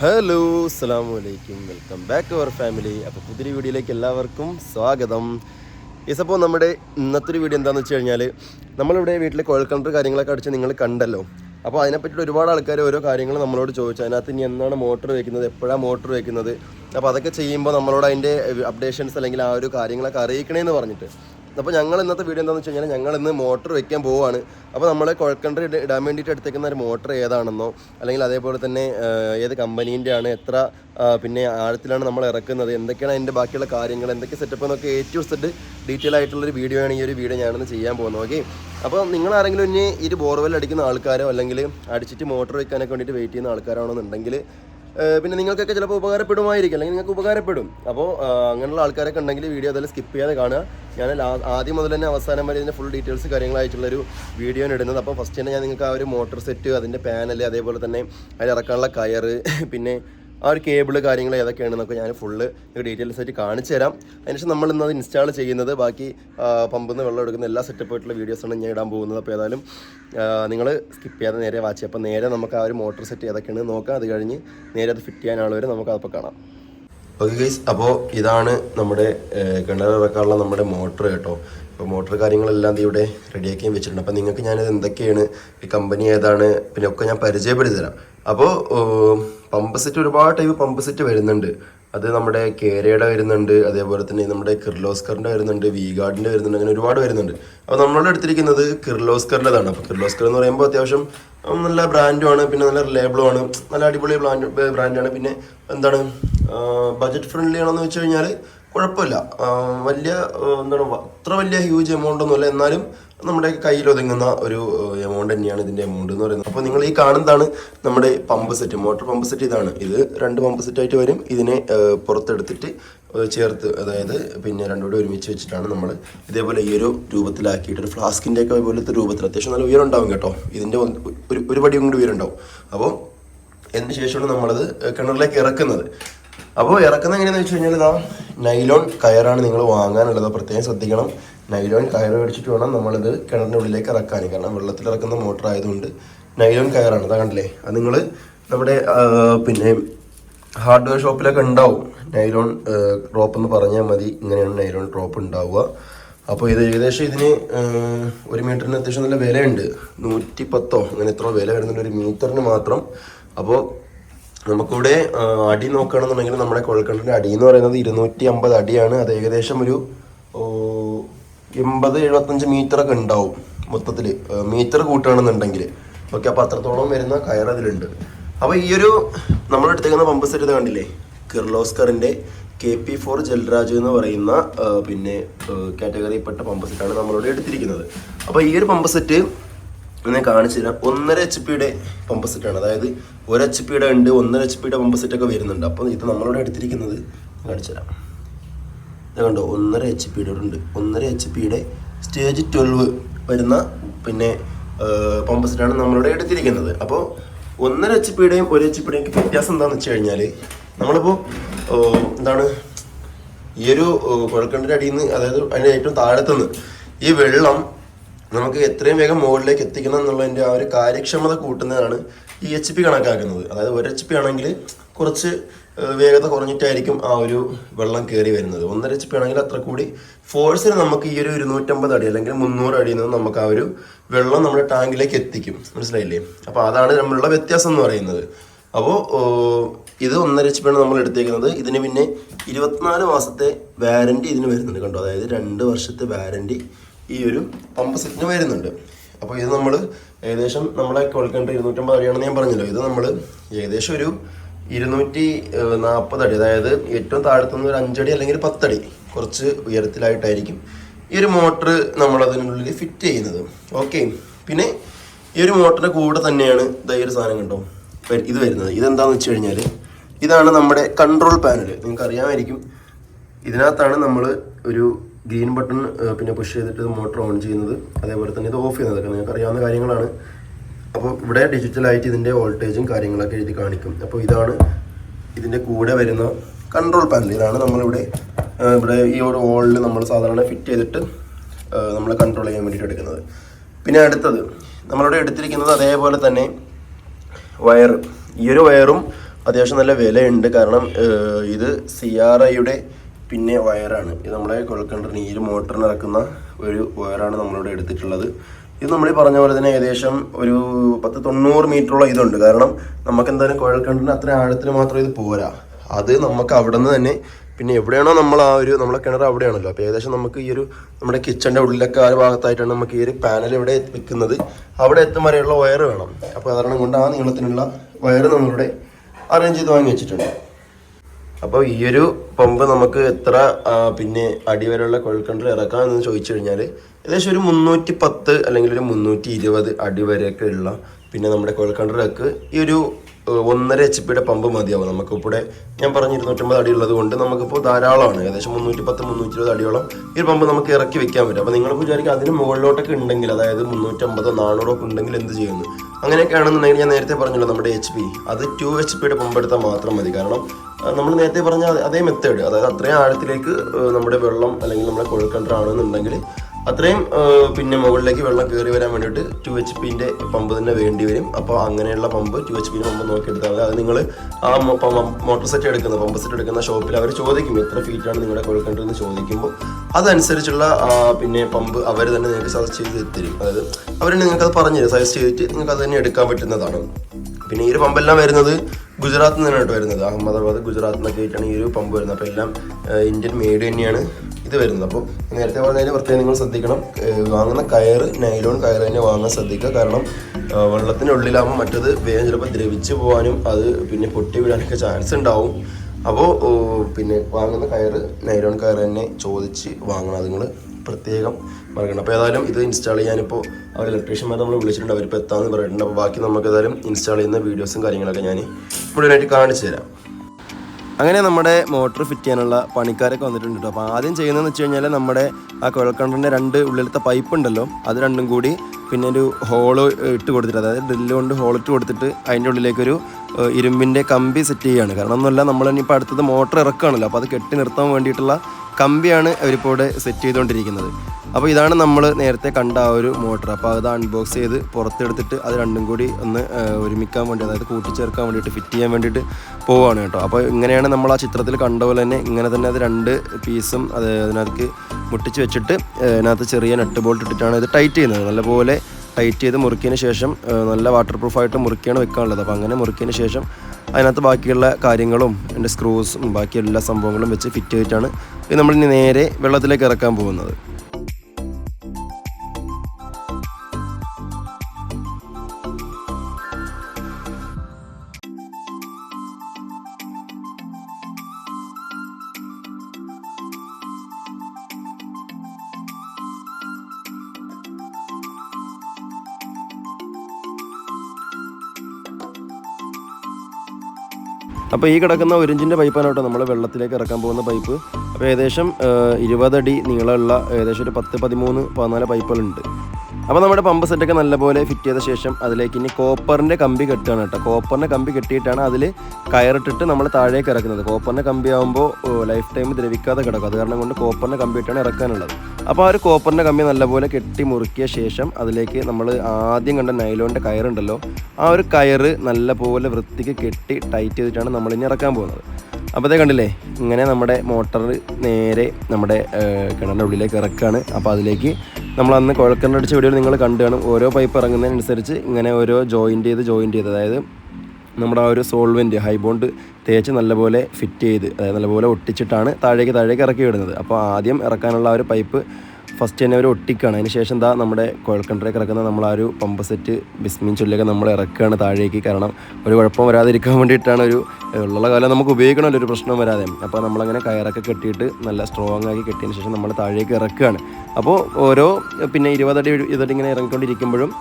Hello അസ്സാം വലൈക്കും welcome back അവർ family. അപ്പോൾ പുതിയ വീഡിയോയിലേക്ക് എല്ലാവർക്കും സ്വാഗതം. ഇസപ്പോൾ നമ്മുടെ ഇന്നത്തെ ഒരു വീഡിയോ എന്താണെന്ന് വെച്ച് കഴിഞ്ഞാൽ നമ്മളിവിടെ വീട്ടിൽ കുഴൽക്കിണർ കാര്യങ്ങളൊക്കെ അടിച്ച് നിങ്ങൾ കണ്ടല്ലോ. അപ്പോൾ അതിനെപ്പറ്റി ഒരുപാട് ആൾക്കാർ ഓരോ കാര്യങ്ങൾ നമ്മളോട് ചോദിച്ചു. അതിനകത്ത് ഇനി എന്നാണ് മോട്ടർ വയ്ക്കുന്നത് എപ്പോഴാണ് മോട്ടർ വയ്ക്കുന്നത് അപ്പോൾ അതൊക്കെ ചെയ്യുമ്പോൾ നമ്മളോട് അതിന്റെ അപ്ഡേഷൻസ് അല്ലെങ്കിൽ ആ ഒരു കാര്യങ്ങളൊക്കെ അറിയിക്കണേന്ന് പറഞ്ഞിട്ട്. അപ്പോൾ ഞങ്ങൾ ഇന്നത്തെ വീഡിയോ എന്താണെന്ന് വെച്ച് കഴിഞ്ഞാൽ ഞങ്ങൾ ഇന്ന് മോട്ടർ വെക്കാൻ പോവുകയാണ് അപ്പോൾ നമ്മൾ കുഴക്കണ്ടർ ഇടാൻ വേണ്ടിയിട്ട് എടുത്തേക്കുന്ന ഒരു മോട്ടർ ഏതാണെന്നോ അല്ലെങ്കിൽ അതേപോലെ തന്നെ ഏത് കമ്പനീന്റെ ആണ് എത്ര പിന്നെ ആഴത്തിലാണ് നമ്മൾ ഇറക്കുന്നത് എന്തൊക്കെയാണ് അതിന്റെ ബാക്കിയുള്ള കാര്യങ്ങൾ എന്തൊക്കെ സെറ്റപ്പ് എന്നൊക്കെ ഏറ്റവും സെറ്റ് ഡീറ്റെയിൽ ആയിട്ടുള്ളൊരു വീഡിയോ ആണ് ഈ ഒരു വീഡിയോ ഞാനിന്ന് ചെയ്യാൻ പോകുന്നത്. ഓക്കെ അപ്പോൾ നിങ്ങൾ ആരെങ്കിലും ഇനി ഈ ബോർവെൽ അടിക്കുന്ന ആൾക്കാരോ അല്ലെങ്കിൽ അടിച്ചിട്ട് മോട്ടർ വെക്കാനൊക്കെ വേണ്ടിയിട്ട് വെയിറ്റ് ചെയ്യുന്ന ആൾക്കാരാണെന്നുണ്ടെങ്കിൽ ഏഹ് പിന്നെ നിങ്ങൾക്കൊക്കെ ചിലപ്പോൾ ഉപകാരപ്പെടുമായിരിക്കും അല്ലെങ്കിൽ നിങ്ങൾക്ക് ഉപകാരപ്പെടും. അപ്പോൾ അങ്ങനെയുള്ള ആൾക്കാരൊക്കെ ഉണ്ടെങ്കിൽ വീഡിയോ അതിൽ സ്കിപ്പ് ചെയ്യാതെ കാണുക. ഞാൻ ആദ്യം മുതൽ തന്നെ അവസാനം വരെ ഇതിന്റെ ഫുൾ ഡീറ്റെയിൽസ് കാര്യങ്ങളായിട്ടുള്ളൊരു വീഡിയോ ഇടുന്നത്. അപ്പോൾ ഫസ്റ്റ് തന്നെ ഞാൻ നിങ്ങൾക്ക് ആ ഒരു മോട്ടോർ സെറ്റ് അതിന്റെ പാനൽ അതേപോലെ തന്നെ അതിൽ ഇറക്കാനുള്ള കയറ് പിന്നെ ആ ഒരു കേബിൾ കാര്യങ്ങൾ ഏതൊക്കെയാണെന്നൊക്കെ ഞാൻ ഫുള്ള് ഡീറ്റെയിൽസ് ആയിട്ട് കാണിച്ചു തരാം. അതിനുശേഷം നമ്മൾ ഇന്ന് അത് ഇൻസ്റ്റാൾ ചെയ്യുന്നത് ബാക്കി പമ്പിൽ നിന്ന് വെള്ളം എടുക്കുന്ന എല്ലാ സെറ്റപ്പ് ആയിട്ടുള്ള വീഡിയോസാണ് ഞാൻ ഇടാൻ പോകുന്നത്. അപ്പോൾ ഏതായാലും നിങ്ങൾ സ്കിപ്പ് ചെയ്യാതെ നേരെ വാച്ച്. അപ്പോൾ നേരെ നമുക്ക് ആ ഒരു മോട്ടോർ സെറ്റ് ഏതൊക്കെയാണ് നോക്കാം. അത് കഴിഞ്ഞ് നേരെ അത് ഫിറ്റ് ചെയ്യാനുള്ളവർ നമുക്ക് അപ്പോൾ കാണാം. ഓക്കെ ഗൈസ് അപ്പോൾ ഇതാണ് നമ്മുടെ കിണറിറക്കാനുള്ള നമ്മുടെ മോട്ടർ കേട്ടോ. അപ്പോൾ മോട്ടർ കാര്യങ്ങളെല്ലാം ഇവിടെ റെഡിയാക്കിയും വെച്ചിട്ടുണ്ട്. അപ്പോൾ നിങ്ങൾക്ക് ഞാനിത് എന്തൊക്കെയാണ്? ഈ കമ്പനി ഏതാണ്? പിന്നെ ഒക്കെ ഞാൻ പരിചയപ്പെടുത്തി തരാം. അപ്പോൾ പമ്പ് സെറ്റ് ഒരുപാട് ടൈപ്പ് പമ്പ് സെറ്റ് വരുന്നുണ്ട്. അത് നമ്മുടെ കേരയുടെ വരുന്നുണ്ട് അതേപോലെ തന്നെ നമ്മുടെ കിർലോസ്കറിന്റെ വരുന്നുണ്ട് വി ഗാർഡിന്റെ വരുന്നുണ്ട് അങ്ങനെ ഒരുപാട് വരുന്നുണ്ട്. അപ്പോൾ നമ്മളോട് എടുത്തിരിക്കുന്നത് കിർലോസ്കറിന്റെതാണ് അപ്പോൾ കിർലോസ്കർ എന്ന് പറയുമ്പോൾ അത്യാവശ്യം നല്ല ബ്രാൻഡുമാണ് പിന്നെ നല്ല റിലയബിളും ആണ് നല്ല അടിപൊളി ബ്രാൻഡ് ബ്രാൻഡാണ്. പിന്നെ എന്താണ് ബജറ്റ് ഫ്രണ്ട്ലി ആണെന്ന് വെച്ച് കഴിഞ്ഞാൽ കുഴപ്പമില്ല. വലിയ എന്താണ് അത്ര വലിയ ഹ്യൂജ് എമൗണ്ട് ഒന്നുമല്ല എന്നാലും നമ്മുടെ കയ്യിൽ ഒതുങ്ങുന്ന ഒരു എമൗണ്ട് തന്നെയാണ് ഇതിന്റെ എമൗണ്ട് എന്ന് പറയുന്നത്. അപ്പോൾ നിങ്ങൾ ഈ കാണുന്നതാണ് നമ്മുടെ pump set motor pump set ഇതാണ്. ഇത് രണ്ട് പമ്പ് സെറ്റായിട്ട് വരും. ഇതിനെ പുറത്തെടുത്തിട്ട് ചേർത്ത് അതായത് പിന്നെ രണ്ടുകൂടെ ഒരുമിച്ച് വെച്ചിട്ടാണ് നമ്മൾ ഇതേപോലെ ഈ ഒരു രൂപത്തിലാക്കിയിട്ട് ഒരു ഫ്ലാസ്കിന്റെ ഒക്കെ പോലത്തെ രൂപത്തിൽ അത്യാവശ്യം നല്ല ഉയരം ഉണ്ടാവും കേട്ടോ ഇതിന്റെ ഒരു ഒരു കൂടി ഉയരം ഉണ്ടാവും അപ്പോൾ അതിന് ശേഷമാണ് നമ്മളത് കിണറിലേക്ക് ഇറക്കുന്നത്? അപ്പോൾ ഇറക്കുന്ന എങ്ങനെയാണെന്ന് വെച്ച് കഴിഞ്ഞാൽ ഇതാ നൈലോൺ കയറാണ് നിങ്ങൾ വാങ്ങാനുള്ളത്. പ്രത്യേകം ശ്രദ്ധിക്കണം. നൈലോൺ കയർ മേടിച്ചിട്ട് വേണം നമ്മളിത് കിണറിന്റെ ഉള്ളിലേക്ക് ഇറക്കാൻ കാരണം വെള്ളത്തിൽ ഇറക്കുന്ന മോട്ടർ ആയതുകൊണ്ട് നൈലോൺ കയറാണ്. അതാ കണ്ടില്ലേ? അത് നിങ്ങൾ നമ്മുടെ പിന്നെ ഹാർഡ്വെയർ ഷോപ്പിലൊക്കെ ഉണ്ടാവും. നൈലോൺ ഡ്രോപ്പ് എന്ന് പറഞ്ഞാൽ മതി. ഇങ്ങനെയാണ് നൈലോൺ ഡ്രോപ്പ് ഉണ്ടാവുക. അപ്പോൾ ഇത് ഏകദേശം ഇതിന് ഒരു മീറ്ററിന് അത്യാവശ്യം നല്ല വിലയുണ്ട്. നൂറ്റി പത്തോ അങ്ങനെ എത്രയോ വില വരുന്നുണ്ട്. ഒരു മീറ്ററിന് മാത്രം. അപ്പോൾ നമുക്കിവിടെ അടി നോക്കുകയാണെന്നുണ്ടെങ്കിൽ നമ്മുടെ കുഴൽക്കിണറിന്റെ അടി എന്ന് പറയുന്നത് ഇരുന്നൂറ്റി അമ്പത് അടിയാണ്. അത് ഏകദേശം ഒരു എൺപത് എഴുപത്തഞ്ച് മീറ്റർ ഒക്കെ ഉണ്ടാവും മൊത്തത്തിൽ മീറ്റർ കൂട്ടുകയാണെന്നുണ്ടെങ്കിൽ. ഓക്കെ അപ്പോൾ അത്രത്തോളം വരുന്ന കയർ അതിലുണ്ട്. അപ്പോൾ ഈ ഒരു നമ്മളെടുത്തേക്കുന്ന പമ്പ് സെറ്റ് കണ്ടില്ലേ? കിർലോസ്കറിന്റെ കെ പി ഫോർ ജൽരാജ് എന്ന് പറയുന്ന പിന്നെ കാറ്റഗറിയിൽപ്പെട്ട പമ്പ് സെറ്റാണ് നമ്മളോട് എടുത്തിരിക്കുന്നത്. അപ്പോൾ ഈ ഒരു പമ്പ് സെറ്റ് ഞാൻ കാണിച്ചു തരാം. ഒന്നര എച്ച് പിയുടെ പമ്പ് സെറ്റാണ് അതായത് ഒരു എച്ച് പിയുടെ ഉണ്ട് ഒന്നര എച്ച് പിയുടെ പമ്പ് സെറ്റൊക്കെ വരുന്നുണ്ട്. അപ്പോൾ ഇത് നമ്മളോട് എടുത്തിരിക്കുന്നത് കാണിച്ചു തരാം. ഇത് കണ്ടോ? ഒന്നര എച്ച് പിയുടെ ഉണ്ട്. ഒന്നര എച്ച് പിയുടെ സ്റ്റേജ് ട്വൽവ് വരുന്ന പിന്നെ പമ്പ് സെറ്റാണ് നമ്മളിവിടെ എടുത്തിരിക്കുന്നത്. അപ്പോൾ ഒന്നര എച്ച് പിയുടെയും ഒരു എച്ച് പിയുടെയും വ്യത്യാസം എന്താണെന്ന് വെച്ച് കഴിഞ്ഞാൽ നമ്മളിപ്പോൾ എന്താണ് ഈ ഒരു കുഴക്കണ്ടിന്റെ അടിയിൽ നിന്ന് അതായത് അതിന്റെ ഏറ്റവും താഴത്തുനിന്ന് ഈ വെള്ളം നമുക്ക് എത്രയും വേഗം മുകളിലേക്ക് എത്തിക്കണം എന്നുള്ളതിന്റെ ആ ഒരു കാര്യക്ഷമത കൂട്ടുന്നതാണ് ഈ എച്ച് പി കണക്കാക്കുന്നത്. അതായത് ഒരു എച്ച് പി ആണെങ്കിൽ കുറച്ച് വേഗത കുറഞ്ഞിട്ടായിരിക്കും ആ ഒരു വെള്ളം കയറി വരുന്നത്. ഒന്നര എച്ച് പി ആണെങ്കിൽ അത്ര കൂടി ഫോഴ്സിന് നമുക്ക് ഈ ഒരു ഇരുന്നൂറ്റമ്പത് അടി അല്ലെങ്കിൽ മുന്നൂറ് അടിയിൽ നിന്ന് നമുക്ക് ആ ഒരു വെള്ളം നമ്മുടെ ടാങ്കിലേക്ക് എത്തിക്കും. മനസ്സിലായില്ലേ? അപ്പോൾ അതാണ് നമ്മളുടെ വ്യത്യാസം എന്ന് പറയുന്നത്. അപ്പോൾ ഇത് ഒന്നര എച്ച് പിയാണ് നമ്മൾ എടുത്തേക്കുന്നത്. ഇതിന് പിന്നെ ഇരുപത്തിനാല് മാസത്തെ വാരന്റി ഇതിന് വരുന്നുണ്ട്. കണ്ടോ? അതായത് രണ്ട് വർഷത്തെ വാരണ്ടി ഈ ഒരു പമ്പ് സെറ്റിന് വരുന്നുണ്ട്. അപ്പോൾ ഇത് നമ്മൾ ഏകദേശം നമ്മളെ കൊടുക്കേണ്ട ഇരുന്നൂറ്റമ്പത് അടിയാണെന്ന് ഞാൻ പറഞ്ഞല്ലോ. ഇത് നമ്മൾ ഏകദേശം ഒരു ഇരുന്നൂറ്റി നാൽപ്പത് അടി അതായത് ഏറ്റവും താഴത്തുനിന്ന് ഒരു അഞ്ചടി അല്ലെങ്കിൽ പത്തടി കുറച്ച് ഉയരത്തിലായിട്ടായിരിക്കും ഈ ഒരു മോട്ടർ നമ്മൾ അതിനുള്ളിൽ ഫിറ്റ് ചെയ്യുന്നത്. ഓക്കെ. പിന്നെ ഈ ഒരു മോട്ടറിന്റെ കൂടെ തന്നെയാണ് ഈ ഒരു സാധനം കണ്ടോ? ഇത് വരുന്നത്. ഇതെന്താന്ന് വെച്ച് കഴിഞ്ഞാൽ ഇതാണ് നമ്മുടെ കൺട്രോൾ പാനൽ നിങ്ങൾക്ക് അറിയാമായിരിക്കും ഇതിനകത്താണ് നമ്മൾ ഒരു ഗ്രീൻ ബട്ടൺ പിന്നെ പുഷ് ചെയ്തിട്ട് മോട്ടർ ഓൺ ചെയ്യുന്നത്. അതേപോലെ തന്നെ ഇത് ഓഫ് ചെയ്യുന്നത് നിങ്ങൾക്ക് അറിയാവുന്ന കാര്യങ്ങളാണ്. അപ്പോൾ ഇവിടെ ഡിജിറ്റലായിട്ട് ഇതിന്റെ വോൾട്ടേജും കാര്യങ്ങളൊക്കെ എഴുതി കാണിക്കും. അപ്പോൾ ഇതാണ് ഇതിന്റെ കൂടെ വരുന്ന കൺട്രോൾ പാനൽ ഇതാണ് നമ്മളിവിടെ ഇവിടെ ഈ ഒരു വോളിൽ നമ്മൾ സാധാരണ ഫിറ്റ് ചെയ്തിട്ട് നമ്മൾ കൺട്രോൾ ചെയ്യാൻ വേണ്ടിയിട്ട് എടുക്കുന്നത്. പിന്നെ അടുത്തത് നമ്മളിവിടെ എടുത്തിരിക്കുന്നത് അതേപോലെ തന്നെ വയർ ഈ ഒരു വയറും അത്യാവശ്യം നല്ല വിലയുണ്ട്. കാരണം ഇത് സി ആർ ഐയുടെ പിന്നെ വയറാണ്. ഇത് നമ്മളെ കുഴൽക്കിണറിന് ഈ ഒരു മോട്ടറിന് ഇറക്കുന്ന ഒരു വയറാണ് നമ്മളിവിടെ എടുത്തിട്ടുള്ളത്. ഇത് നമ്മൾ പറഞ്ഞ പോലെ തന്നെ ഏകദേശം ഒരു പത്ത് തൊണ്ണൂറ് മീറ്ററോളം ഇതുണ്ട്. കാരണം നമുക്ക് എന്തായാലും കുഴൽക്കിണറിന് അത്ര ആഴത്തിന് മാത്രം ഇത് പോരാ. അത് നമുക്ക് അവിടെ നിന്ന് തന്നെ പിന്നെ എവിടെയാണോ നമ്മൾ ആ ഒരു നമ്മളെ കിണർ അവിടെയാണല്ലോ. അപ്പോൾ ഏകദേശം നമുക്ക് ഈ ഒരു നമ്മുടെ കിച്ചന്റെ ഉള്ളിലൊക്കെ ആ ഭാഗത്തായിട്ടാണ് നമുക്ക് ഈ ഒരു പാനൽ ഇവിടെ വെക്കുന്നത്. അവിടെ എത്തും വരെയുള്ള വയർ വേണം. അപ്പോൾ കാരണം കൊണ്ട് ആ നീളത്തിനുള്ള വയർ നമ്മളിവിടെ അറേഞ്ച് ചെയ്ത് വാങ്ങി വെച്ചിട്ടുണ്ട്. അപ്പോൾ ഈ ഒരു പമ്പ് നമുക്ക് എത്ര പിന്നെ അടിവരെയുള്ള വരെയുള്ള കുഴൽക്കിണർ ഇറക്കാം എന്ന് ചോദിച്ചു കഴിഞ്ഞാൽ ഏകദേശം ഒരു മുന്നൂറ്റി പത്ത് അല്ലെങ്കിൽ ഒരു മുന്നൂറ്റി ഇരുപത് അടി വരെയൊക്കെ ഉള്ള പിന്നെ നമ്മുടെ കുഴൽക്കിണറിലേക്ക് ഈ ഒരു ഒന്നര എച്ച് പിയുടെ പമ്പ് മതിയാവും. നമുക്കിവിടെ ഞാൻ പറഞ്ഞ ഇരുന്നൂറ്റമ്പത് അടി ഉള്ളത് കൊണ്ട് നമുക്കിപ്പോൾ ധാരാളമാണ്. ഏകദേശം മുന്നൂറ്റി പത്ത് മുന്നൂറ്റി ഇരുപത് അടിയോളം ഈ പമ്പ് നമുക്ക് ഇറക്കി വെക്കാൻ പറ്റും. അപ്പോൾ നിങ്ങൾ വിചാരിക്കും അതിന് മുകളിലോട്ടൊക്കെ ഉണ്ടെങ്കിൽ അതായത് മുന്നൂറ്റമ്പതോ നാനൂറോ ഒക്കെ ഉണ്ടെങ്കിൽ എന്ത് ചെയ്യുന്നു? അങ്ങനെയൊക്കെ ആണെന്നുണ്ടെങ്കിൽ ഞാൻ നേരത്തെ പറഞ്ഞല്ലോ നമ്മുടെ എച്ച് പി. അത് ടു എച്ച് പിയുടെ പമ്പ് എടുത്താൽ മാത്രം മതി. കാരണം നമ്മൾ നേരത്തെ പറഞ്ഞ അതേ- മെത്തേഡ് അതായത് അത്രയും ആഴത്തിലേക്ക് നമ്മുടെ വെള്ളം അല്ലെങ്കിൽ നമ്മുടെ കുഴൽക്കിണറാണെന്നുണ്ടെങ്കിൽ അത്രയും പിന്നെ മുകളിലേക്ക് വെള്ളം കയറി വരാൻ വേണ്ടിയിട്ട് ടു എച്ച് പിന്റെ പമ്പ് തന്നെ വേണ്ടി വരും. അപ്പോൾ അങ്ങനെയുള്ള പമ്പ് ടു എച്ച് പിന്റെ പമ്പ് നോക്കിയെടുത്താൽ മതി. അത് നിങ്ങൾ ആ മോട്ടോർ സെറ്റ് എടുക്കുന്ന പമ്പ് സെറ്റ് എടുക്കുന്ന ഷോപ്പിൽ അവർ ചോദിക്കും എത്ര ഫീറ്റാണ് നിങ്ങളുടെ കൊടുക്കേണ്ടതെന്ന് ചോദിക്കുമ്പോൾ അതനുസരിച്ചുള്ള പിന്നെ പമ്പ് അവർ തന്നെ നിങ്ങൾക്ക് സജസ്റ്റ് ചെയ്ത് തരും. അതായത് അവർ നിങ്ങൾക്ക് അത് പറഞ്ഞു തരും. സജസ്റ്റ് ചെയ്തിട്ട് നിങ്ങൾക്ക് അത് തന്നെ എടുക്കാൻ പറ്റുന്നതാണ്. പിന്നെ ഈ ഒരു പമ്പെല്ലാം വരുന്നത് ഗുജറാത്തിൽ നിന്നാണ് വരുന്നത്. അഹമ്മദാബാദ് ഗുജറാത്തിൽ നിന്നൊക്കെ ആയിട്ടാണ് ഈ ഒരു പമ്പ് വരുന്നത്. അപ്പോൾ എല്ലാം ഇന്ത്യൻ മെയ്ഡ് തന്നെയാണ്. ഇത് വരുന്നത്. അപ്പോൾ നേരത്തെ പറഞ്ഞതിന് പ്രത്യേകം നിങ്ങൾ ശ്രദ്ധിക്കണം. വാങ്ങുന്ന കയർ നൈലോൺ കയർ തന്നെ വാങ്ങാൻ ശ്രദ്ധിക്കുക. കാരണം വെള്ളത്തിനുള്ളിലാകുമ്പോൾ മറ്റത് വേഗം ചിലപ്പോൾ ദ്രവിച്ചു പോകാനും അത് പിന്നെ പൊട്ടി വീഴാനൊക്കെ ചാൻസ് ഉണ്ടാവും. അപ്പോൾ പിന്നെ വാങ്ങുന്ന കയർ നൈലോൺ കയർ തന്നെ ചോദിച്ച് വാങ്ങണം. നിങ്ങൾ പ്രത്യേകം മറക്കണം അപ്പോൾ ഏതായാലും ഇത് ഇൻസ്റ്റാൾ ചെയ്യാനിപ്പോൾ അവർ ഇലക്ട്രീഷ്യന്മാർ നമ്മൾ വിളിച്ചിട്ടുണ്ട്. അവരിപ്പോൾ എത്താമെന്ന് പറഞ്ഞിട്ടുണ്ട്. അപ്പോൾ ബാക്കി നമുക്ക് ഏതായാലും ഇൻസ്റ്റാൾ ചെയ്യുന്ന വീഡിയോസും കാര്യങ്ങളൊക്കെ ഞാൻ മുഴുവനായിട്ട് കാണിച്ചു തരാം. അങ്ങനെ നമ്മുടെ മോട്ടർ ഫിറ്റ് ചെയ്യാനുള്ള പണിക്കാരൊക്കെ വന്നിട്ടുണ്ട് കേട്ടോ. അപ്പോൾ ആദ്യം ചെയ്യുന്നതെന്ന് വെച്ച് കഴിഞ്ഞാൽ നമ്മുടെ ആ കുഴൽക്കിണറിന്റെ രണ്ട് ഉള്ളിലത്തെ പൈപ്പ് ഉണ്ടല്ലോ അത് രണ്ടും കൂടി പിന്നെ ഒരു ഹോൾ ഇട്ട് കൊടുത്തിട്ട് അതായത് ഡ്രില്ല് കൊണ്ട് ഹോൾ ഇട്ട് കൊടുത്തിട്ട് അതിന്റെ ഉള്ളിലേക്കൊരു ഇരുമ്പിന്റെ കമ്പി സെറ്റ് ചെയ്യുകയാണ്. കാരണം ഒന്നുമല്ല നമ്മൾ അടുത്തത് മോട്ടർ ഇറക്കുകയാണല്ലോ അപ്പോൾ അത് കെട്ടി നിർത്താൻ വേണ്ടിയിട്ടുള്ള കമ്പിയാണ് അവരിപ്പോൾ ഇവിടെ സെറ്റ് ചെയ്തുകൊണ്ടിരിക്കുന്നത്. അപ്പോൾ ഇതാണ് നമ്മൾ നേരത്തെ കണ്ട ആ ഒരു മോട്ടർ. അപ്പോൾ അത് അൺബോക്സ് ചെയ്ത് പുറത്തെടുത്തിട്ട് അത് രണ്ടും കൂടി ഒന്ന് ഒരുമിക്കാൻ വേണ്ടി അതായത് കൂട്ടിച്ചേർക്കാൻ വേണ്ടിയിട്ട് ഫിറ്റ് ചെയ്യാൻ വേണ്ടിയിട്ട് പോവുകയാണ് കേട്ടോ. അപ്പോൾ ഇങ്ങനെയാണ് നമ്മൾ ആ ചിത്രത്തിൽ കണ്ട പോലെ തന്നെ ഇങ്ങനെ തന്നെ അത് രണ്ട് പീസും അത് അതിനകത്ത് മുട്ടിച്ച് വെച്ചിട്ട് അതിനകത്ത് ചെറിയ നട്ട് ബോൾട്ട് ഇട്ടിട്ടാണ് ഇത് ടൈറ്റ് ചെയ്യുന്നത്. നല്ലപോലെ ടൈറ്റ് ചെയ്ത് മുറുക്കിയതിന് ശേഷം നല്ല വാട്ടർ പ്രൂഫായിട്ട് മുറുക്കിയാണ് വെക്കാനുള്ളത്. അപ്പോൾ അങ്ങനെ മുറുക്കിയതിന് ശേഷം അതിനകത്ത് ബാക്കിയുള്ള കാര്യങ്ങളും എന്റെ സ്ക്രൂസും ബാക്കി എല്ലാ സംഭവങ്ങളും വെച്ച് ഫിറ്റ് ചെയ്തിട്ടാണ് ഇത് നമ്മൾ നേരെ വെള്ളത്തിലേക്ക് ഇറക്കാൻ പോകുന്നത്. അപ്പോൾ ഈ കിടക്കുന്ന ഒരിഞ്ചിന്റെ പൈപ്പാണ് കേട്ടോ നമ്മൾ വെള്ളത്തിലേക്ക് ഇറക്കാൻ പോകുന്ന പൈപ്പ് അപ്പോൾ ഏകദേശം ഇരുപതടി നീളമുള്ള ഏകദേശം ഒരു പത്ത് പതിമൂന്ന് പതിനാല് പൈപ്പുകളുണ്ട്. അപ്പോൾ നമ്മുടെ പമ്പ് സെറ്റൊക്കെ നല്ലപോലെ ഫിറ്റ് ചെയ്ത ശേഷം അതിലേക്ക് ഇനി കോപ്പറിന്റെ കമ്പി കെട്ടുകയാണ് കേട്ടോ. കോപ്പറിന്റെ കമ്പി കെട്ടിയിട്ടാണ് അതിൽ കയറിട്ടിട്ട് നമ്മൾ താഴേക്ക് ഇറക്കുന്നത്. കോപ്പറിന്റെ കമ്പി ആകുമ്പോൾ ലൈഫ് ടൈം ദ്രവിക്കാതെ കിടക്കും. അത് കാരണം കൊണ്ട് കോപ്പറിന്റെ കമ്പി ഇട്ടാണ് ഇറക്കാനുള്ളത്. അപ്പോൾ ആ ഒരു കോപ്പറിന്റെ കമ്പി നല്ലപോലെ കെട്ടി മുറുക്കിയ ശേഷം അതിലേക്ക് നമ്മൾ ആദ്യം കണ്ട നൈലോണിന്റെ കയറുണ്ടല്ലോ ആ ഒരു കയറ് നല്ലപോലെ വൃത്തിക്ക് കെട്ടി ടൈറ്റ് ചെയ്തിട്ടാണ് നമ്മളിനി ഇറക്കാൻ പോകുന്നത്. അപ്പോൾ അതേ കണ്ടില്ലേ? ഇങ്ങനെ നമ്മുടെ മോട്ടർ നേരെ നമ്മുടെ കിണറിന്റെ ഉള്ളിലേക്ക് ഇറക്കുകയാണ് അപ്പോൾ അതിലേക്ക് നമ്മൾ അന്ന് കുഴൽക്കിണറടിച്ച വീഡിയോയിൽ നിങ്ങൾ കണ്ടു കാണും ഓരോ പൈപ്പ് ഇറങ്ങുന്നതിനനുസരിച്ച് ഇങ്ങനെ ഓരോ ജോയിന്റ് ചെയ്ത് ജോയിന്റ് ചെയ്ത്. അതായത് നമ്മുടെ ആ ഒരു സോൾവെന്റ് ഹൈബോണ്ട് തേച്ച് നല്ലപോലെ ഫിറ്റ് ചെയ്ത് അതായത് നല്ലപോലെ ഒട്ടിച്ചിട്ടാണ് താഴേക്ക് താഴേക്ക് ഇറക്കി വിടുന്നത്. അപ്പോൾ ആദ്യം ഇറക്കാനുള്ള ആ ഒരു പൈപ്പ് ഫസ്റ്റ് തന്നെ അവർ ഒട്ടിക്കുകയാണ്. അതിന് ശേഷം എന്താ നമ്മുടെ കുഴൽക്കിണറിലേക്ക് കിടക്കുന്ന നമ്മൾ ആ ഒരു പമ്പ് സെറ്റ് ബിസ്മീൻ ചൊല്ലിയൊക്കെ നമ്മൾ ഇറക്കുകയാണ് താഴേക്ക്. കാരണം ഒരു കുഴപ്പം വരാതിരിക്കാൻ വേണ്ടിയിട്ടാണ് ഒരു ഉള്ള കാലം നമുക്ക് ഉപയോഗിക്കണമല്ലോ ഒരു പ്രശ്നം വരാതെ. അപ്പോൾ നമ്മളങ്ങനെ കയറൊക്കെ കെട്ടിയിട്ട് നല്ല സ്ട്രോങ് ആക്കി കെട്ടിയതിന് ശേഷം നമ്മൾ താഴേക്ക് ഇറക്കുകയാണ്. അപ്പോൾ ഓരോ പിന്നെ ഇരുപതടി ഇരുപതടി ഇങ്ങനെ ഇറങ്ങിക്കൊണ്ടിരിക്കുമ്പോഴും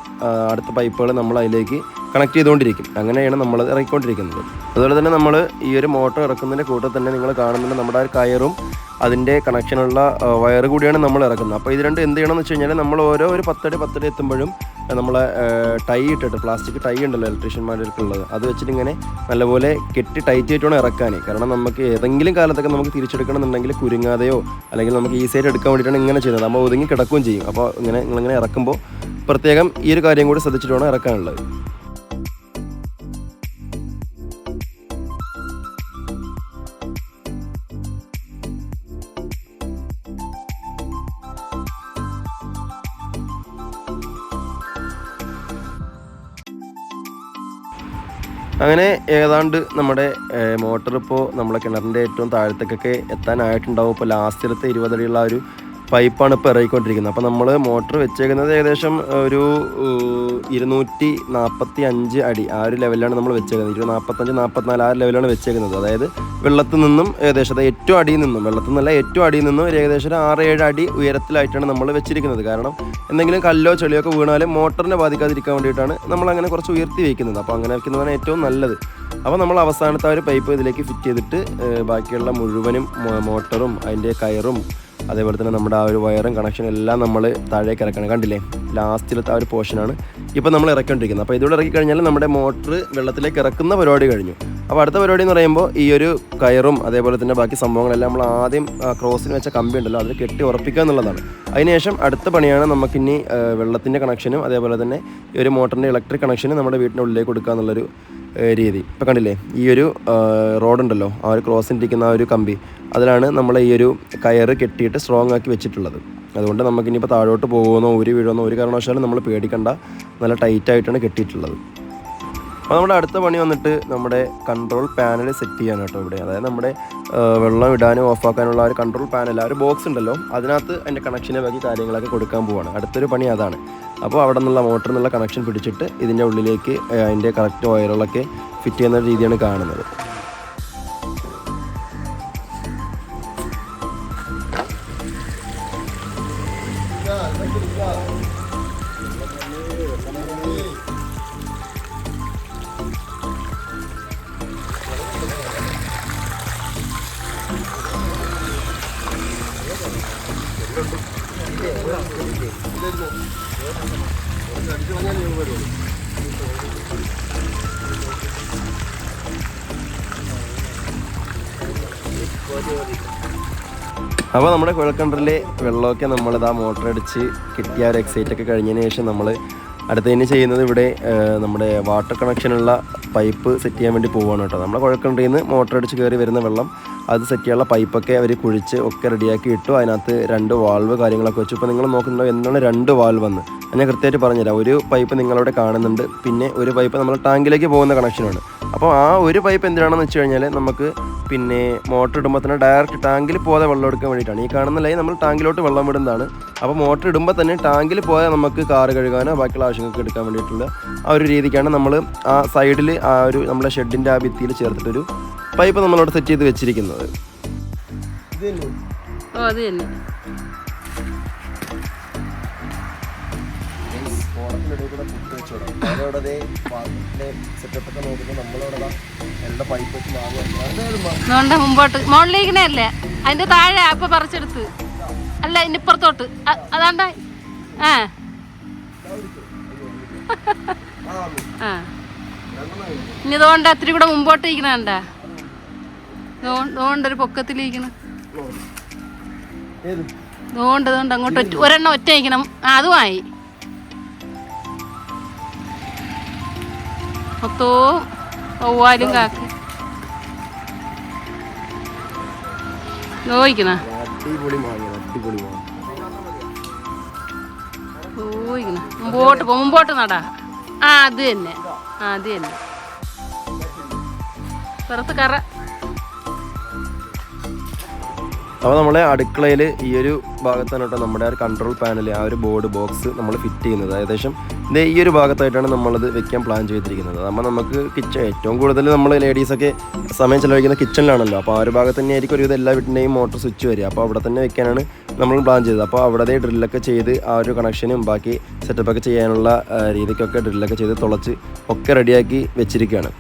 അടുത്ത പൈപ്പുകൾ നമ്മൾ അതിലേക്ക് കണക്ട് ചെയ്തുകൊണ്ടിരിക്കും. അങ്ങനെയാണ് നമ്മൾ ഇറക്കിക്കൊണ്ടിരിക്കുന്നത് അതുപോലെ തന്നെ നമ്മൾ ഈ ഒരു മോട്ടർ ഇറക്കുന്നതിന്റെ കൂട്ടത്തിൽ തന്നെ നിങ്ങൾ കാണുന്നുണ്ട് നമ്മുടെ കയറും അതിന്റെ കണക്ഷനുള്ള വയർ കൂടിയാണ് നമ്മൾ ഇറക്കുന്നത്. അപ്പോൾ ഇത് രണ്ട് എന്ത് ചെയ്യണമെന്ന് വെച്ച് കഴിഞ്ഞാൽ നമ്മൾ ഓരോ ഒരു പത്തടി പത്തടി എത്തുമ്പോഴും നമ്മളെ ടൈ ഇട്ടിട്ട് പ്ലാസ്റ്റിക് ടൈ ഉണ്ടല്ലോ ഇലക്ട്രീഷ്യന്മാരുടെ ഉള്ളത് അത് വെച്ചിട്ട് ഇങ്ങനെ നല്ലപോലെ കെട്ടി ടൈറ്റ് ആയിട്ട് ഇറക്കാനേ. ഇറക്കാൻ കാരണം നമുക്ക് ഏതെങ്കിലും കാലത്തൊക്കെ നമുക്ക് തിരിച്ചെടുക്കണം എന്നുണ്ടെങ്കിൽ കുരുങ്ങാതെയോ അല്ലെങ്കിൽ നമുക്ക് ഈസി ആയിട്ട് എടുക്കാൻ വേണ്ടിയിട്ടാണ് ഇങ്ങനെ ചെയ്യുന്നത്. നമ്മൾ ഒതുങ്ങി കിടക്കുകയും ചെയ്യും. അപ്പോൾ ഇങ്ങനെ നിങ്ങളിങ്ങനെ ഇറക്കുമ്പോൾ പ്രത്യേകം ഈ ഒരു കാര്യം കൂടി ശ്രദ്ധിച്ചിട്ടാണ് ഇറക്കാനുള്ളത്. അങ്ങനെ ഏതാണ്ട് നമ്മുടെ മോട്ടർ ഇപ്പോൾ നമ്മളെ കിണറിന്റെ ഏറ്റവും താഴത്തേക്കൊക്കെ എത്താനായിട്ടുണ്ടാവും. ഇപ്പോൾ ലാസ്റ്റിലത്തെ ഇരുപതടിയുള്ള ഒരു പൈപ്പാണ് ഇപ്പോൾ ഇറങ്ങിക്കൊണ്ടിരിക്കുന്നത്. അപ്പോൾ നമ്മൾ മോട്ടർ വെച്ചേക്കുന്നത് ഏകദേശം ഒരു ഇരുന്നൂറ്റി നാൽപ്പത്തി അഞ്ച് അടി ആ ഒരു ലെവലിലാണ് നമ്മൾ വെച്ചേക്കുന്നത്. ഇരുപത് നാൽപ്പത്തഞ്ച് നാൽപ്പത്തിനാല് ആ ഒരു ലെവലാണ് വെച്ചേക്കുന്നത്. അതായത് വെള്ളത്തിൽ നിന്നും ഏകദേശം ഏറ്റവും അടിയിൽ നിന്നും വെള്ളത്തിൽ നിന്നല്ല ഏറ്റവും അടിയിൽ നിന്നും ഒരു ഏകദേശം ഒരു ആറ് ഏഴ് അടി ഉയരത്തിലായിട്ടാണ് നമ്മൾ വെച്ചിരിക്കുന്നത്. കാരണം എന്തെങ്കിലും കല്ലോ ചെളിയോ ഒക്കെ വീണാലും മോട്ടറിനെ ബാധിക്കാതിരിക്കാൻ വേണ്ടിയിട്ടാണ് നമ്മൾ അങ്ങനെ കുറച്ച് ഉയർത്തി വയ്ക്കുന്നത് അപ്പോൾ അങ്ങനെ വയ്ക്കുന്നതാണ് ഏറ്റവും നല്ലത്. അപ്പോൾ നമ്മൾ അവസാനത്തെ ആ ഒരു പൈപ്പ് ഇതിലേക്ക് ഫിറ്റ് ചെയ്തിട്ട് ബാക്കിയുള്ള മുഴുവനും മോട്ടറും അതിന്റെ കയറും അതേപോലെ തന്നെ നമ്മുടെ ആ ഒരു വയറും കണക്ഷൻ എല്ലാം നമ്മൾ താഴേക്ക് ഇറക്കണം. കണ്ടില്ലേ? ലാസ്റ്റിലത്തെ ആ ഒരു പോർഷനാണ് ഇപ്പോൾ നമ്മൾ ഇറക്കിക്കൊണ്ടിരിക്കുന്നത്. അപ്പോൾ ഇതിലൂടെ ഇറക്കി കഴിഞ്ഞാൽ നമ്മുടെ മോട്ടർ വെള്ളത്തിലേക്ക് ഇറക്കുന്ന പരിപാടി കഴിഞ്ഞു. അപ്പോൾ അടുത്ത പരിപാടി എന്ന് പറയുമ്പോൾ ഈ ഒരു കയറും അതേപോലെ തന്നെ ബാക്കി സംഭവങ്ങളെല്ലാം നമ്മൾ ആദ്യം ക്രോസിന് വെച്ച കമ്പി ഉണ്ടല്ലോ അതിൽ കെട്ടി ഉറപ്പിക്കുക എന്നുള്ളതാണ്. അതിനുശേഷം അടുത്ത പണിയാണ് നമുക്കിനി വെള്ളത്തിന്റെ കണക്ഷനും അതേപോലെ തന്നെ ഈ ഒരു മോട്ടറിന്റെ ഇലക്ട്രിക് കണക്ഷനും നമ്മുടെ വീട്ടിന്റെ ഉള്ളിലേക്ക് കൊടുക്കുക എന്നുള്ളൊരു രീതി. ഇപ്പോൾ കണ്ടില്ലേ? ഈ ഒരു റോഡുണ്ടല്ലോ ആ ഒരു ക്രോസിന്റെ ഇരിക്കുന്ന ആ ഒരു കമ്പി. അതിലാണ് നമ്മൾ ഈ ഒരു കയറ് കെട്ടിയിട്ട് സ്ട്രോങ് ആക്കി വെച്ചിട്ടുള്ളത്. അതുകൊണ്ട് നമുക്ക് ഇനിയിപ്പോൾ താഴോട്ട് പോകുമെന്നോ ഒരു വീഴുമെന്നോ ഒരു കാരണവശാലും നമ്മൾ പേടിക്കണ്ട. നല്ല ടൈറ്റായിട്ടാണ് കെട്ടിയിട്ടുള്ളത്. അപ്പോൾ നമ്മുടെ അടുത്ത പണി വന്നിട്ട് നമ്മുടെ കൺട്രോൾ പാനൽ സെറ്റ് ചെയ്യാൻ കേട്ടോ ഇവിടെ. അതായത് നമ്മുടെ വെള്ളം ഇടാനും ഓഫാക്കാനുള്ള ഒരു കൺട്രോൾ പാനൽ ആ ഒരു ബോക്സ് ഉണ്ടല്ലോ അതിനകത്ത് അതിന്റെ കണക്ഷനെ ബാക്കി കാര്യങ്ങളൊക്കെ കൊടുക്കാൻ പോവാണ്. അടുത്തൊരു പണി അതാണ്. അപ്പോൾ അവിടെ നിന്നുള്ള മോട്ടറിൽ നിന്നുള്ള കണക്ഷൻ പിടിച്ചിട്ട് ഇതിന്റെ ഉള്ളിലേക്ക് അതിന്റെ കറക്റ്റ് വയറുകളൊക്കെ ഫിറ്റ് ചെയ്യുന്ന രീതിയാണ് കാണുന്നത്. അപ്പോൾ നമ്മുടെ കുഴൽക്കിണറിലെ വെള്ളമൊക്കെ നമ്മളിതാ മോട്ടർ അടിച്ച് കിട്ടിയ ഒരു എക്സൈറ്റ് ഒക്കെ കഴിഞ്ഞതിന് ശേഷം നമ്മൾ അടുത്തതിന് ചെയ്യുന്നത് ഇവിടെ നമ്മുടെ വാട്ടർ കണക്ഷനുള്ള പൈപ്പ് സെറ്റ് ചെയ്യാൻ വേണ്ടി പോവുകയാണ് കേട്ടോ. നമ്മുടെ കുഴൽക്കിണറിൽ നിന്ന് മോട്ടർ അടിച്ച് കയറി വരുന്ന വെള്ളം അത് സെറ്റ് ചെയ്യാനുള്ള പൈപ്പൊക്കെ അവർ കുഴിച്ച് ഒക്കെ റെഡിയാക്കി ഇട്ടു. അതിനകത്ത് രണ്ട് വാൾവ് കാര്യങ്ങളൊക്കെ വെച്ചു. ഇപ്പോൾ നിങ്ങൾ നോക്കുന്നുണ്ടോ എന്താണ് രണ്ട് വാൾവ് അത് ഞാൻ കൃത്യമായിട്ട് പറഞ്ഞുതരാം. ഒരു പൈപ്പ് നിങ്ങളവിടെ കാണുന്നുണ്ട്. പിന്നെ ഒരു പൈപ്പ് നമ്മൾ ടാങ്കിലേക്ക് പോകുന്ന കണക്ഷനാണ് അപ്പോൾ ആ ഒരു പൈപ്പ് എന്തിനാണെന്ന് വെച്ച് കഴിഞ്ഞാൽ നമുക്ക് പിന്നെ മോട്ടർ ഇടുമ്പോൾ തന്നെ ഡയറക്റ്റ് ടാങ്കിൽ പോകാതെ വെള്ളം എടുക്കാൻ വേണ്ടിയിട്ടാണ്. ഈ കാണുന്ന ലൈൻ നമ്മൾ ടാങ്കിലോട്ട് വെള്ളം വിടുന്നതാണ്. അപ്പോൾ മോട്ടർ ഇടുമ്പോൾ തന്നെ ടാങ്കിൽ പോയാൽ നമുക്ക് കാറ് കഴുകാനോ ബാക്കിയുള്ള ആവശ്യങ്ങൾക്ക് എടുക്കാൻ വേണ്ടിയിട്ടുള്ള ആ ഒരു രീതിക്കാണ് നമ്മൾ ആ സൈഡിൽ ആ ഒരു നമ്മുടെ ഷെഡിന്റെ ആ ഭിത്തിയിൽ ചേർത്തിട്ടൊരു പൈപ്പ് നമ്മളവിടെ സെറ്റ് ചെയ്ത് വെച്ചിരിക്കുന്നത്. ഓ അത് തന്നെ. നോണ്ട മുമ്പോട്ട്. മോളിലേക്കണല്ലേ അതിന്റെ താഴെ അപ്പൊ പറിച്ചെടുത്ത്. അല്ല അതിന്റെ ഇപ്പുറത്തോട്ട്. അതാണ്ട. ആ. ആ. ഇനി ഇതുകൊണ്ട് അത്തിരി കൂടെ മുമ്പോട്ട് ഇരിക്കണണ്ട ഇതുകൊണ്ടൊരു പൊക്കത്തിലിരിക്കണം. ഇതുകൊണ്ട് ഇതുകൊണ്ട് അങ്ങോട്ട് ഒറ്റ ഒരെണ്ണം ഒറ്റ അയക്കണം. ആ അതുമായി മൊത്തവും ഒവ്വാലും കാക്ക. നോയിക്കണ മുമ്പോട്ട് പോ മുമ്പോട്ട് നടാ. ആ അത് തന്നെ. അത് തന്നെ. പുറത്ത് കറ അപ്പോൾ നമ്മളെ അടുക്കളയിൽ ഈ ഒരു ഭാഗത്താണ് നമ്മുടെ ആ കൺട്രോൾ പാനൽ ആ ഒരു ബോർഡ് ബോക്സ് നമ്മൾ ഫിറ്റ് ചെയ്യുന്നത്. ഏകദേശം ഇത് ഈ ഒരു ഭാഗത്തായിട്ടാണ് നമ്മളത് വെക്കാൻ പ്ലാൻ ചെയ്തിരിക്കുന്നത്. അപ്പോൾ നമുക്ക് കിച്ചൺ ഏറ്റവും കൂടുതൽ നമ്മൾ ലേഡീസൊക്കെ സമയം ചിലവഴിക്കുന്ന കിച്ചണിലാണല്ലോ അപ്പോൾ ആ ഒരു ഭാഗത്ത് തന്നെ ആയിരിക്കും ഒരുവിധം എല്ലാ വീട്ടിന്റെയും മോട്ടർ സ്വിച്ച് വരിക. അപ്പോൾ അവിടെ തന്നെ വെക്കാനാണ് നമ്മൾ പ്ലാൻ ചെയ്തത്. അപ്പോൾ അവിടെ ഡ്രില്ലൊക്കെ ചെയ്ത് ആ ഒരു കണക്ഷനും ബാക്കി സെറ്റപ്പൊക്കെ ചെയ്യാനുള്ള രീതിക്കൊക്കെ ഡ്രില്ലൊക്കെ ചെയ്ത് തുളച്ച് ഒക്കെ റെഡിയാക്കി വെച്ചിരിക്കുകയാണ്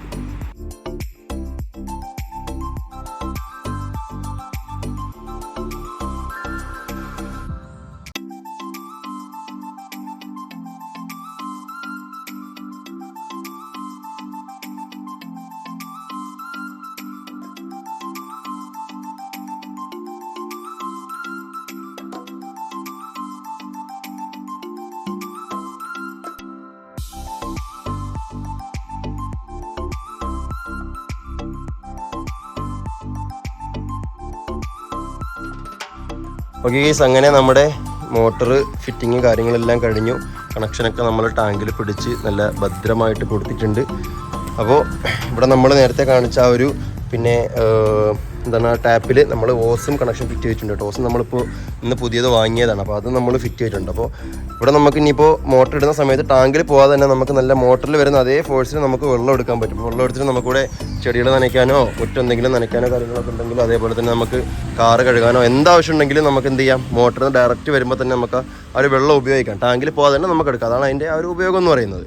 ഓക്കെ ഗൈസ് അങ്ങനെ നമ്മുടെ മോട്ടർ ഫിറ്റിങ് കാര്യങ്ങളെല്ലാം കഴിഞ്ഞു. കണക്ഷനൊക്കെ നമ്മൾ ടാങ്കിൽ പിടിച്ച് നല്ല ഭദ്രമായിട്ട് കൊടുത്തിട്ടുണ്ട്. അപ്പോൾ ഇവിടെ നമ്മൾ നേരത്തെ കാണിച്ച ആ ഒരു പിന്നെ എന്താണ് ടാപ്പിൽ നമ്മൾ ഓസും കണക്ഷൻ ഫിറ്റ് ചെയ്തിട്ടുണ്ട് ഓസും നമ്മളിപ്പോൾ ഇന്ന് പുതിയത് വാങ്ങിയതാണ്. അപ്പോൾ അത് നമ്മൾ ഫിറ്റ് ചെയ്തിട്ടുണ്ട്. അപ്പോൾ ഇവിടെ നമുക്ക് ഇനിയിപ്പോൾ മോട്ടർ ഇടുന്ന സമയത്ത് ടാങ്കിൽ പോകാതെ തന്നെ നമുക്ക് നല്ല മോട്ടറിൽ വരുന്ന അതേ ഫോഴ്സിൽ നമുക്ക് വെള്ളം എടുക്കാൻ പറ്റും. വെള്ളം എടുത്തിട്ട് നമുക്കിവിടെ ചെടികൾ നനയ്ക്കാനോ മറ്റെന്തെങ്കിലും നനയ്ക്കാനോ കാര്യങ്ങളൊക്കെ ഉണ്ടെങ്കിൽ അതേപോലെ തന്നെ നമുക്ക് കാറ് കഴുകാനോ എന്താവശ്യം ഉണ്ടെങ്കിലും നമുക്ക് എന്ത് ചെയ്യാം? മോട്ടറിന് ഡയറക്റ്റ് വരുമ്പോൾ തന്നെ നമുക്ക് ആ ഒരു വെള്ളം ഉപയോഗിക്കാം. ടാങ്കിൽ പോകാതെ തന്നെ നമുക്ക് എടുക്കാം. അതാണ് അതിന്റെ ആ ഒരു ഉപയോഗം എന്ന് പറയുന്നത്.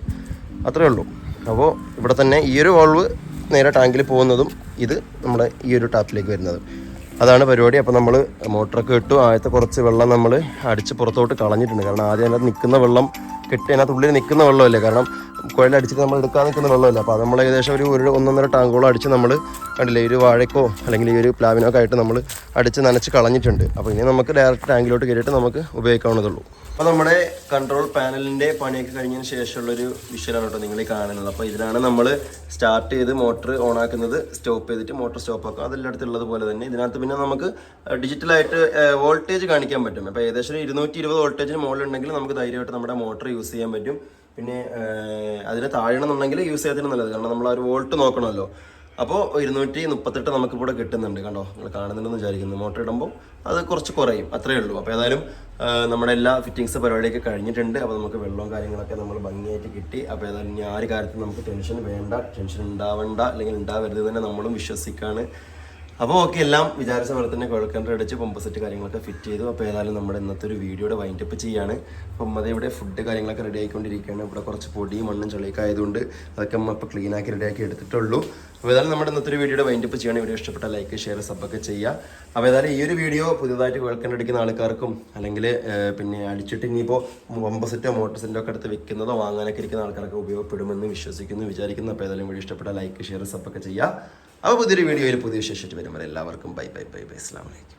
അത്രയേ ഉള്ളൂ. അപ്പോൾ ഇവിടെ തന്നെ ഈ ഒരു വാൾവ് നേരെ ടാങ്കിൽ പോകുന്നതും ഇത് നമ്മുടെ ഈ ഒരു ടാപ്പിലേക്ക് വരുന്നത്. അതാണ് പരിപാടി. അപ്പോൾ നമ്മൾ മോട്ടറൊക്കെ ഇട്ടു. ആദ്യത്തെ കുറച്ച് വെള്ളം നമ്മൾ അടിച്ച് പുറത്തോട്ട് കളഞ്ഞിട്ടുണ്ട്. കാരണം ആദ്യം അതിനകത്ത് നിൽക്കുന്ന വെള്ളം കെട്ടി അതിനകത്ത് ഉള്ളിൽ നിൽക്കുന്ന വെള്ളമല്ലേ? കാരണം കുഴലടിച്ചിട്ട് നമ്മൾ എടുക്കാൻ നിൽക്കുന്ന വെള്ളമല്ല? അപ്പോൾ അത് നമ്മൾ ഏകദേശം ഒരു ഒരു ഒന്നൊന്നര ടാങ്കോളം അടിച്ച് നമ്മൾ കണ്ടില്ലേ ഒരു വാഴക്കോ അല്ലെങ്കിൽ ഈ ഒരു പ്ലാവിനോ ഒക്കെ ആയിട്ട് നമ്മൾ അടിച്ച് നനച്ച് കളഞ്ഞിട്ടുണ്ട്. അപ്പോൾ ഇനി നമുക്ക് ഡയറക്റ്റ് ടാങ്കിലോട്ട് കയറിയിട്ട് നമുക്ക് ഉപയോഗിക്കാവുന്നതുള്ളൂ അപ്പോൾ നമ്മുടെ കൺട്രോൾ പാനലിന്റെ പണിയൊക്കെ കഴിഞ്ഞതിന് ശേഷമുള്ളൊരു വിഷ്വലാണ് കേട്ടോ നിങ്ങൾ കാണുന്നത്. അപ്പോൾ ഇതിലാണ് നമ്മൾ സ്റ്റാർട്ട് ചെയ്ത് മോട്ടർ ഓൺ ആക്കുന്നത് സ്റ്റോപ്പ് ചെയ്തിട്ട് മോട്ടർ സ്റ്റോപ്പ് ആക്കുക. അതെല്ലാം ഉള്ളത് പോലെ തന്നെ. ഇതിനകത്ത് പിന്നെ നമുക്ക് ഡിജിറ്റലായിട്ട് വോൾട്ടേജ് കാണിക്കാൻ പറ്റും. അപ്പോൾ ഏകദേശം ഇരുന്നൂറ്റി ഇരുപത് വോൾട്ടേജിന് മുകളിലുണ്ടെങ്കിൽ നമുക്ക് ധൈര്യമായിട്ട് നമ്മുടെ മോട്ടർ യൂസ് ചെയ്യാൻ പറ്റും. പിന്നെ അതിന് അതിന് താഴണമെന്നുണ്ടെങ്കിൽ യൂസ് ചെയ്യാതിന് നല്ലത്. കാരണം നമ്മൾ ആ ഒരു വോൾട്ട് നോക്കണമല്ലോ. അപ്പോൾ ഇരുന്നൂറ്റി മുപ്പത്തെട്ട് നമുക്കിവിടെ കിട്ടുന്നുണ്ട് കണ്ടോ? നിങ്ങൾ കാണുന്നുണ്ടെന്ന് വിചാരിക്കുന്നു. മോട്ടർ ഇടുമ്പോൾ അത് കുറച്ച് കുറയും. അത്രേ ഉള്ളൂ. അപ്പോൾ ഏതായാലും നമ്മുടെ എല്ലാ ഫിറ്റിങ്സ് പരിപാടിയൊക്കെ കഴിഞ്ഞിട്ടുണ്ട്. അപ്പോൾ നമുക്ക് വെള്ളവും കാര്യങ്ങളൊക്കെ നമ്മൾ ഭംഗിയായിട്ട് കിട്ടി. അപ്പോൾ ഏതായാലും ഇനി ആ ഒരു കാര്യത്തിൽ നമുക്ക് ടെൻഷൻ വേണ്ട. ടെൻഷൻ ഉണ്ടാവണ്ട. അല്ലെങ്കിൽ ഉണ്ടാവരുത് തന്നെ നമ്മളും വിശ്വസിക്കാണ്. അപ്പോൾ ഓക്കെ എല്ലാം വിചാരിച്ച പോലെ തന്നെ കുഴക്കണ്ടർ അടിച്ച് പമ്പ് സെറ്റ് കാര്യങ്ങളൊക്കെ ഫിറ്റ് ചെയ്തു. അപ്പോൾ ഏതായാലും നമ്മുടെ ഇന്നത്തെ ഒരു വീഡിയോയുടെ വൈൻഡ് അപ്പ് ചെയ്യാണ്. അപ്പം അതേ ഇവിടെ ഫുഡ് കാര്യങ്ങളൊക്കെ റെഡി ആയിക്കൊണ്ടിരിക്കുകയാണ്. ഇവിടെ കുറച്ച് പൊടിയും മണ്ണും ചെളിയൊക്കെ ആയതുകൊണ്ട് അതൊക്കെ നമ്മൾ ഇപ്പോൾ ക്ലീൻ ആക്കി റെഡി ആക്കി എടുത്തിട്ടുള്ളൂ. അപ്പോൾ ഏതായാലും നമ്മുടെ ഇന്നത്തെ ഒരു വീഡിയോയുടെ വൈൻഡ് അപ്പ് ചെയ്യണം. വീഡിയോ ഇഷ്ടപ്പെട്ട ലൈക്ക് ഷെയർ സബ്ബൊക്കെ ചെയ്യുക. അപ്പോൾ ഏതായാലും ഈ ഒരു വീഡിയോ പുതിയതായിട്ട് കുഴക്കണ്ടർ അടിക്കുന്ന ആൾക്കാർക്കും അല്ലെങ്കിൽ പിന്നെ അടിച്ചിട്ട് ഇനിയിപ്പോൾ പമ്പ് സെറ്റോ മോട്ടോർ സെറ്റോ ഒക്കെ എടുത്ത് വെക്കുന്നതോ വാങ്ങാനൊക്കെ ഇരിക്കുന്ന ആൾക്കാർക്ക് ഉപയോഗപ്പെടുമെന്ന് വിശ്വസിക്കുന്നു വിചാരിക്കുന്നു. അപ്പോൾ ഏതായാലും വീഡിയോ ഇഷ്ടപ്പെട്ട ലൈക്ക് ഷെയർ സബ്ബൊക്കെ ചെയ്യുക. അപ്പോൾ പുതിയൊരു വീഡിയോയിൽ പുതിയ വിശേഷിച്ച് വരും എല്ലാവർക്കും ബൈ ബൈ ബൈ ബൈ. അസ്ലാം വലൈക്കും